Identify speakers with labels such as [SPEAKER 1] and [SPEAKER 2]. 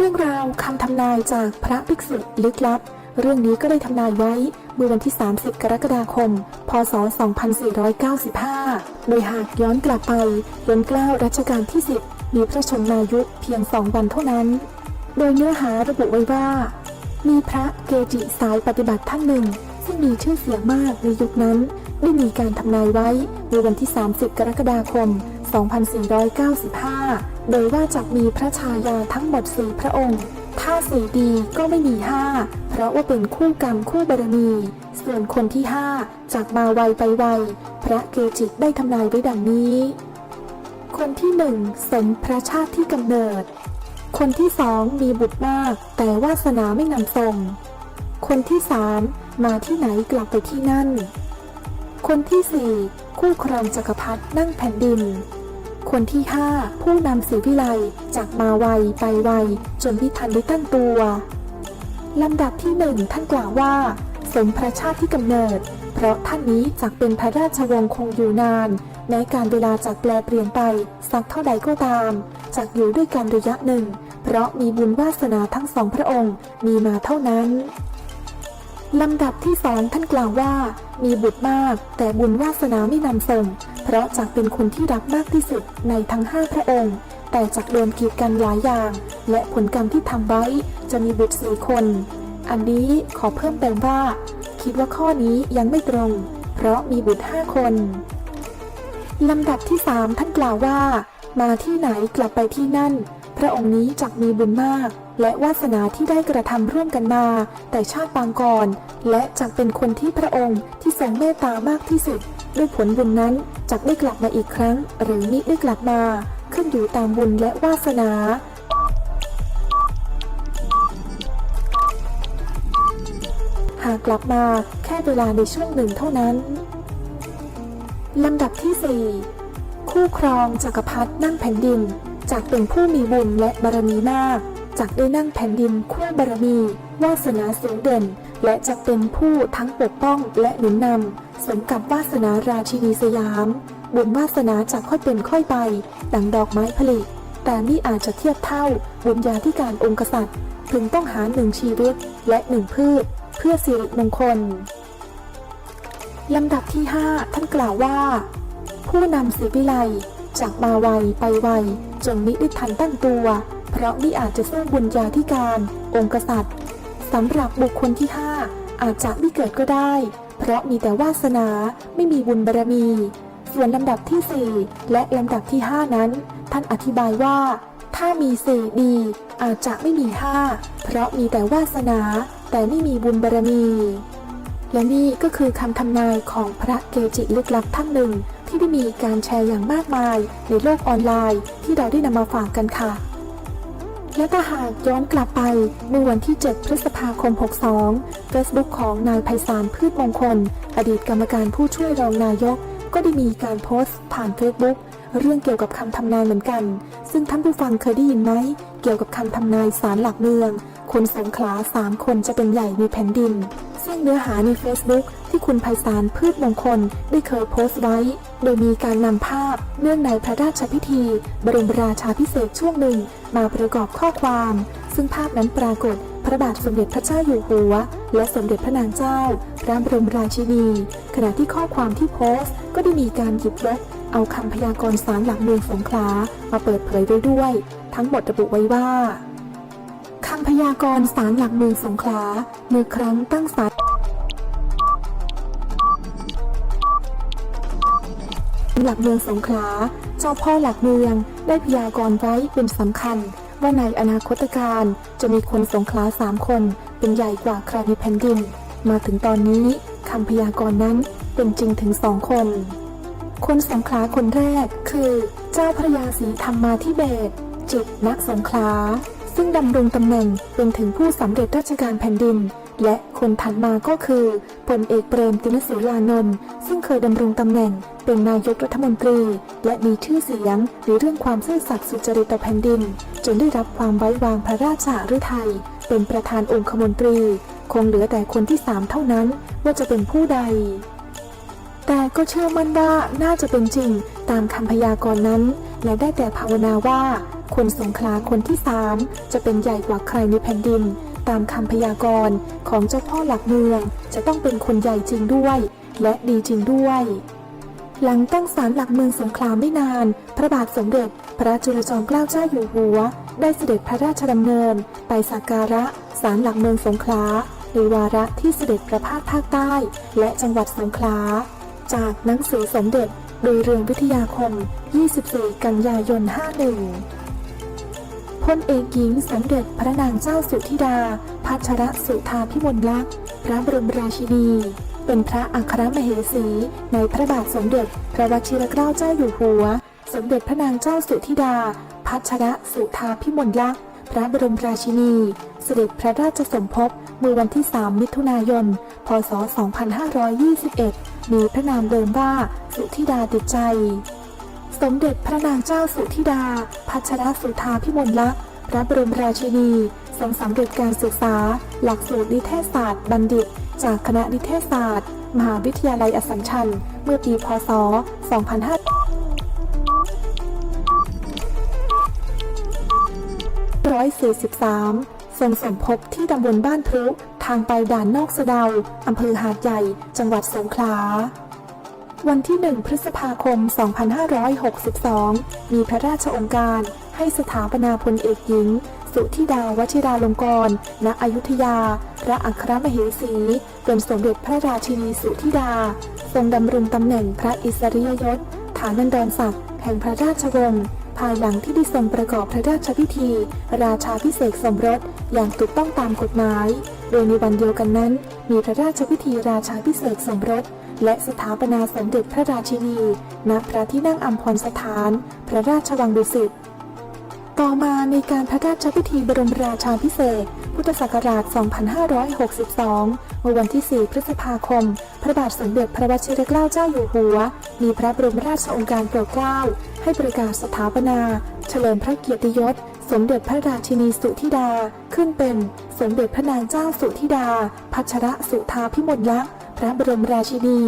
[SPEAKER 1] เรื่องราวคำทำนายจากพระภิกษุลึกลับ เรื่องนี้ก็ได้ทำนายไว้เมื่อวันที่ 30 กรกฎาคม พศ 2495 โดยหากย้อนกลับไปล้นเกล้ารัชกาลที่ 10 มีพระชนมายุเพียงสองวันเท่านั้น โดยเนื้อหาระบุไว้ว่า มีพระเกจิสายปฏิบัติท่านหนึ่ง ซึ่งมีชื่อเสียงมากในยุคนั้นได้มีการทำนายไว้ในวันที่ 30 กรกฎาคม 2495 โดยว่าจะมีพระชายาทั้งหมดสี่พระองค์ ถ้าสี่ดีก็ไม่มีห้า เพราะว่าเป็นคู่กรรมคู่บารมี ส่วนคนที่ห้าจากมาไวไปไว พระเกจิได้ทำนายไว้ดังนี้ คนที่หนึ่งสมพระชาติที่กำเนิด คนที่สองมีบุตรมาก แต่วาสนาไม่นำส่ง คนที่สามมาที่ไหนกลับไปที่นั่น คนที่สี่คู่ครองจักรพรรดินั่งแผ่นดิน คนที่ห้าผู้นำศรีวิไลจากมาไวไปไว จนพิทันได้ตั้งตัวลำดับที่หนึ่งท่านกล่าวว่า สมพระชาติที่กำเนิด เพราะท่านนี้จักเป็นพระราชวงศ์คงอยู่นาน แม้การเวลาจากแปลเปลี่ยนไป สักเท่าใดก็ตามจักอยู่ด้วยกันระยะหนึ่ง เพราะมีบุญวาสนาทั้งสองพระองค์มีมาเท่านั้น ลำดับที่สองท่านกล่าวว่า มีบุตรมาก แต่บุญวาสนาไม่นำส่ง เพราะจักเป็นคนที่รักมากที่สุดในทั้งห้าพระองค์ แต่จักโดนกีดกันหลายอย่าง และผลกรรมที่ทำไว้จะมีบุตรสี่คน อันนี้ขอเพิ่มเติมว่า คิดว่าข้อนี้ยังไม่ตรง เพราะมีบุตรห้าคนลำดับที่สามท่านกล่าวว่า มาที่ไหนกลับไปที่นั่น พระองค์นี้จักมีบุญมาก และวาสนาที่ได้กระทำร่วมกันมา แต่ชาติปางก่อน และจักเป็นคนที่พระองค์ที่ทรงเมตตามากที่สุด ด้วยผลบุญนั้นจักได้กลับมาอีกครั้ง หรือมิได้กลับมา ขึ้นอยู่ตามบุญและวาสนาหากกลับมาแค่เวลาในช่วงหนึ่งเท่านั้น ลำดับที่ 4 คู่ครองจักรพรรดินั่งแผ่นดิน จากเป็นผู้มีบุญและบารมีมาก จากได้นั่งแผ่นดินคู่บารมีวาสนาสูงเด่น และจะเป็นผู้ทั้งปกป้องและหนุนนำสมกับวาสนาราชินีสยาม บุญวาสนาจะค่อยเป็นค่อยไป ดังดอกไม้ผลิแต่นี่อาจจะเทียบเท่าบุญญาธิการองค์กษัตริย์ ถึงต้องหาหนึ่งชีวิตและหนึ่งพืช เพื่อสิริมงคลลำดับที่ 5 ท่านกล่าวว่า ผู้นำศรีวิไลจากมาไวไปไวจนมิได้ทันตั้งตัว พราะนี่อาจจะสร้างบุญญาธิการ องค์กษัตริย์สำหรับบุคคลที่ 5 อาจจะไม่เกิดก็ได้ เพราะมีแต่วาสนาไม่มีบุญบารมี ส่วนลำดับที่ 4 และลำดับที่ 5 นั้น ท่านอธิบายว่า ถ้ามีสี่ดีอาจจะไม่มีห้าเพราะมีแต่วาสนาแต่ไม่มีบุญบารมี และนี่ก็คือคำทำนายของพระเกจิลึกลับท่านหนึ่งที่ได้มีการแชร์อย่างมากมายในโลกออนไลน์ที่เราได้นำมาฝากกันค่ะ และถ้าหากย้อนกลับไปเมื่อวันที่ 7 พฤษภาคม 62 Facebook ของนายไพศาลพืชมงคล อดีตกรรมการผู้ช่วยรองนายก ก็ได้มีการโพสต์ผ่าน Facebook เรื่องเกี่ยวกับคำทำนายเหมือนกัน ซึ่งท่านผู้ฟังเคยได้ยินไหม เกี่ยวกับคำทำนายสารหลักเมือง คนสงขลาสามคนจะเป็นใหญ่ในแผ่นดิน ซึ่งเนื้อหาใน Facebook ที่คุณไพศาลพืชมงคลได้เคยโพสต์ไว้ โดยมีการนำภาพเนื่องในพระราชพิธี บรมราชาพิเศษช่วงหนึ่งมาประกอบข้อความ ซึ่งภาพนั้นปรากฏพระบาทสมเด็จพระเจ้าอยู่หัว และสมเด็จพระนางเจ้า พระบรมราชินี ขณะที่ข้อความที่โพสต์ ก็ได้มีการหยิบยกเอาคำพยากรณ์สารหลักเมืองสงขลามาเปิดเผยไว้ด้วย ทั้งหมดระบุไว้ว่าคำพยากรณ์สารหลักเมืองสงขลาเมื่อครั้งตั้งศาล หลักเมืองสงขลา เจ้าพ่อหลักเมืองได้พยากรณ์ไว้เป็นสำคัญ ว่าในอนาคตการจะมีคนสงขลาสามคน เป็นใหญ่กว่าใครในแผ่นดิน มาถึงตอนนี้คำพยากรณ์นั้นเป็นจริงถึงสองคน คนสงขลาคนแรกคือ เจ้าพระยาศรีธรรมาธิเบศจิตรณสงขลา ซึ่งดำรงตำแหน่งเป็นถึงผู้สำเร็จราชการแผ่นดิน และคนถัดมาก็คือพลเอกเปรมตินสุรานนท์ซึ่งเคยดำรงตำแหน่งเป็นนายกรัฐมนตรี และมีชื่อเสียงในเรื่องความซื่อสัตย์สุจริตต่อแผ่นดิน จนได้รับความไว้วางพระราชาฤทัยเป็นประธานองคมนตรี คงเหลือแต่คนที่สามเท่านั้นว่าจะเป็นผู้ใด แต่ก็เชื่อมั่นว่าน่าจะเป็นจริงตามคำพยากรณ์นั้น และได้แต่ภาวนาว่าคนสงขลาคนที่สามจะเป็นใหญ่กว่าใครในแผ่นดิน ตามคำพยากรณ์ของเจ้าพ่อหลักเมือง จะต้องเป็นคนใหญ่จริงด้วย และดีจริงด้วย หลังตั้งศาลหลักเมืองสงขลาไม่นาน พระบาทสมเด็จ พระจุลจอมเกล้าเจ้าอยู่หัว ได้เสด็จพระราชดำเนิน ไปสักการะศาลหลักเมืองสงขลาในวาระที่เสด็จประพาสภาคใต้ และจังหวัดสงขลา จากหนังสือสมเด็จโดยเรืองวิทยาคม 24 กันยายน 51 พลเอกหญิงสมเด็จพระนางเจ้าสุธิดา พัชรสุธาพิมลลักษณ์ พระบรมราชินี เป็นพระอัครมเหสี ในพระบาทสมเด็จ พระวชิรเกล้าเจ้าอยู่หัว สมเด็จพระนางเจ้าสุธิดา พัชรสุธาพิมลลักษณ์ พระบรมราชินี เสด็จพระราชสมภพเมื่อวันที่ 3 มิถุนายน พศ 2521 มีพระนามเดิมว่า สุธิดาติดใจ สมเด็จพระนางเจ้าสุธิดา พัชรสุธาพิมลลักษณ์พระบรมราชินี ทรงสำเร็จการศึกษา หลักสูตรนิเทศศาสตร์ บัณฑิต จากคณะนิเทศศาสตร์ มหาวิทยาลัยอสัมชัญ เมื่อปีพศ 2543 ทรงสมภพที่ตำบลบ้านพรุทางไปด่านนอกสะเดาอำเภอหาดใหญ่ จังหวัดสงขลา วันที่ 1 พฤษภาคม 2562 มีพระราชองค์การ ให้สถาปนาพลเอกหญิง สุธิดาวชิราลงกรณ์ณอยุธยา พระอัครมเหสี เป็นสมเด็จพระราชินีสุธิดา ทรงดำรงตำแหน่งพระอิสริยยศ ฐานันดรศักดิ์แห่งพระราชวงศ์ภายหลังที่ได้ทรงประกอบพระราชพิธี ราชาพิเศษสมรสอย่างถูกต้องตามกฎหมาย โดยในวันเดียวกันนั้น มีพระราชพิธีราชาพิเศษสมรส และสถาปนาสมเด็จพระราชินี ณ พระที่นั่งอัมพรสถาน พระราชวังดุสิต ต่อมาในการพระราชพิธีบรมราชาพิเศษ พุทธศักราช 2562 เมื่อวันที่ 4 พฤษภาคม พระบาทสมเด็จพระวชิรเกล้าเจ้าอยู่หัว มีพระบรมราชโองการโปรดเกล้า ให้ประกาศสถาปนา เฉลิมพระเกียรติยศ สมเด็จพระราชินีสุธิดา ขึ้นเป็น สมเด็จพระนางเจ้าสุธิดา พัชรสุธาพิมลลักษณ์ พระบรมราชินี